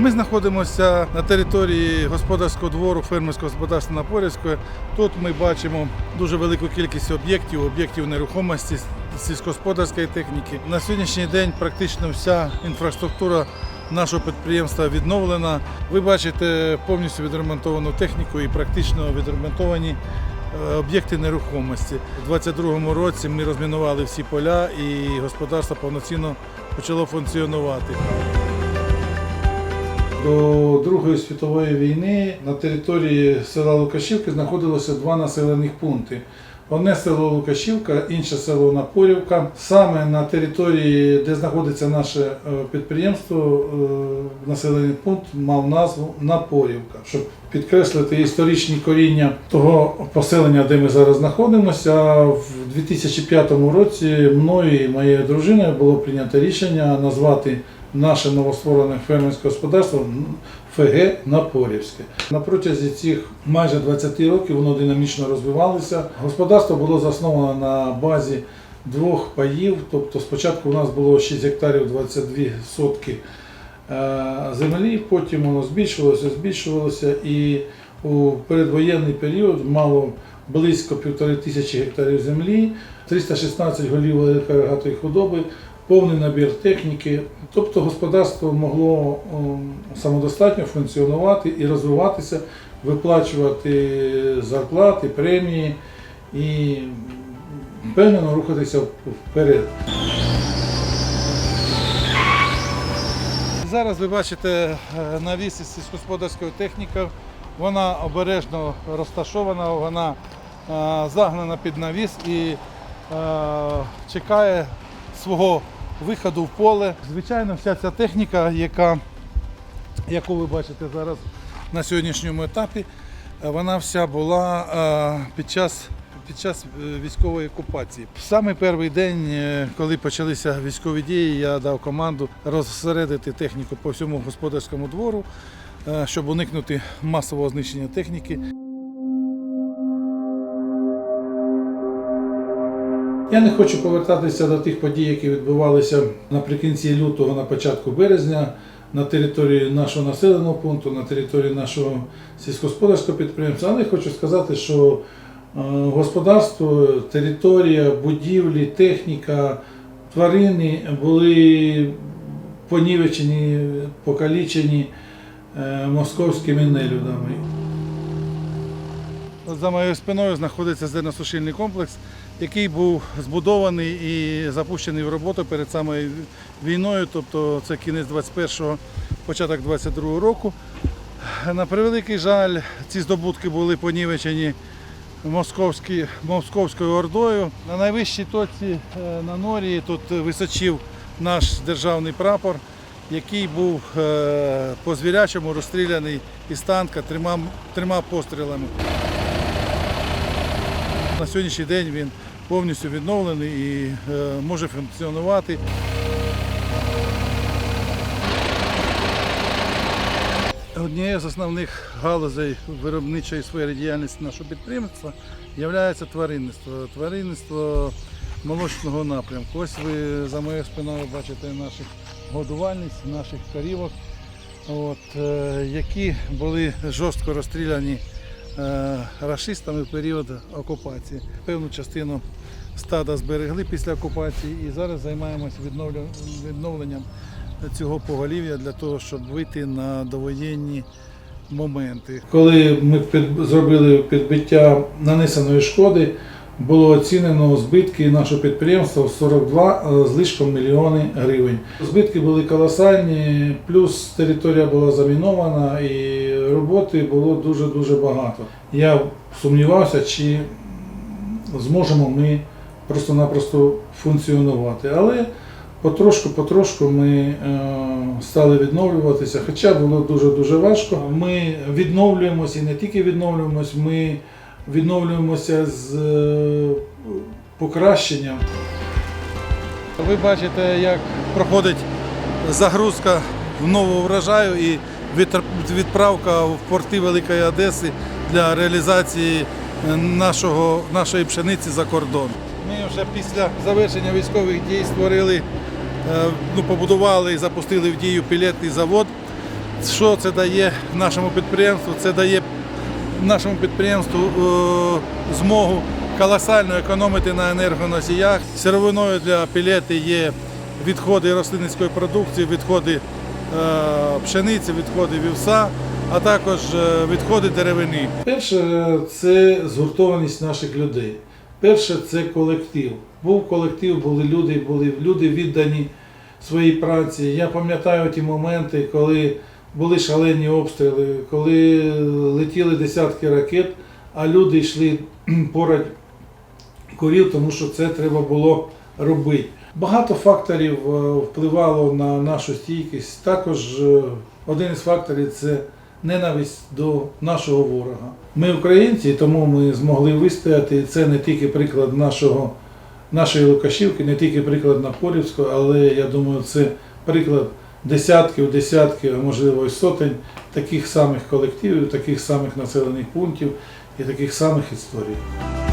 Ми знаходимося на території господарського двору фермерського господарства Напорівської. Тут ми бачимо дуже велику кількість об'єктів, об'єктів нерухомості, сільськогосподарської техніки. На сьогоднішній день практично вся інфраструктура нашого підприємства відновлена. Ви бачите повністю відремонтовану техніку і практично відремонтовані е, об'єкти нерухомості. У 2022 році ми розмінували всі поля і господарство повноцінно почало функціонувати. До Другої світової війни на території села Лукашівки знаходилося два населених пункти. Одне село Лукашівка, інше село Напорівка. Саме на території, де знаходиться наше е, підприємство, е, населений пункт мав назву Напорівка. Щоб підкреслити історичні коріння того поселення, де ми зараз знаходимося, в 2005 році мною і моєю дружиною було прийнято рішення назвати наше новостворене фермерське господарство ФГ Напорівське. На протязі цих майже 20 років воно динамічно розвивалося. Господарство було засновано на базі двох паїв. Тобто спочатку у нас було 6 гектарів 22 сотки е, землі, потім воно збільшувалося, збільшувалося і у передвоєнний період мало близько півтори тисячі гектарів землі, 316 голів великої рогатої худоби, повний набір техніки. Тобто господарство могло самодостатньо функціонувати і розвиватися, виплачувати зарплати, премії і впевнено рухатися вперед. Зараз ви бачите е, навіс із сільськогосподарської техніки. Вона обережно розташована, вона е, загнана під навіс і е, чекає свого виходу в поле. Звичайно, вся ця техніка, яка, яку ви бачите зараз на сьогоднішньому етапі, е, вона вся була е, під час. Під час е, військової окупації. Саме перший день, коли почалися військові дії, я дав команду розсередити техніку по всьому господарському двору, щоб уникнути масового знищення техніки. Я не хочу повертатися до тих подій, які відбувалися наприкінці лютого, на початку березня на території нашого населеного пункту, на території нашого сільськогосподарського підприємства. Але хочу сказати, що е, господарство, територія, будівлі, техніка, тварини були понівечені, покалічені е, московськими нелюдами. За моєю спиною знаходиться зерносушильний комплекс, який був збудований і запущений в роботу перед самою війною, тобто це кінець 21-го, початок 22-го року. На превеликий жаль, ці здобутки були понівечені московською ордою. На найвищій точці е, на Норії тут височив наш державний прапор, який був е, по звірячому розстріляний із танка трьома пострілами. На сьогоднішній день він повністю відновлений і е, може функціонувати. Однією з основних галузей виробничої сфери діяльності нашого підприємства є тваринництво. Тваринництво молочного напрямку. Ось ви за моєю спиною бачите наших годувальниць, наших корівок, от, е, які були жорстко розстріляні рашистами в період окупації. Певну частину стада зберегли після окупації і зараз займаємося відновленням цього поголів'я для того, щоб вийти на довоєнні моменти. Коли ми під- зробили підбиття нанесеної шкоди, було оцінено збитки нашого підприємства в 42 з лишком мільйони гривень. Збитки були колосальні, плюс територія була замінована і роботи було дуже-дуже багато. Я сумнівався, чи зможемо ми просто-напросто функціонувати. Але потрошку-потрошку ми е, стали відновлюватися, хоча було дуже-дуже важко. Ми відновлюємося і не тільки відновлюємося, ми відновлюємося з е, покращенням. Ви бачите, як проходить загрузка в нову врожаю і відправка в порти Великої Одеси для реалізації е, нашого, нашої пшениці за кордон. Ми вже після завершення військових дій створили, е, ну, побудували і запустили в дію пілетний завод Що це дає нашому підприємству? Це дає нашому підприємству е, змогу колосально економити на енергоносіях. Сировиною для пілети є відходи рослинницької продукції, відходи е, пшениці, відходи вівса, а також е, відходи деревини. Перше це згуртованість наших людей. Перше це колектив. Був колектив, були люди, були люди віддані своїй праці. Я пам'ятаю ті моменти, коли були шалені обстріли, коли летіли десятки ракет, а люди йшли поряд корів, тому що це треба було робити. Багато факторів е, впливало на нашу стійкість. Також е, один із факторів це ненависть до нашого ворога. Ми українці, тому ми змогли вистояти. Це не тільки приклад нашого, нашої Лукашівки, не тільки приклад Напорівського, але я думаю, це приклад десятків, десятків, а можливо і сотень таких самих колективів, таких самих населених пунктів і таких самих історій.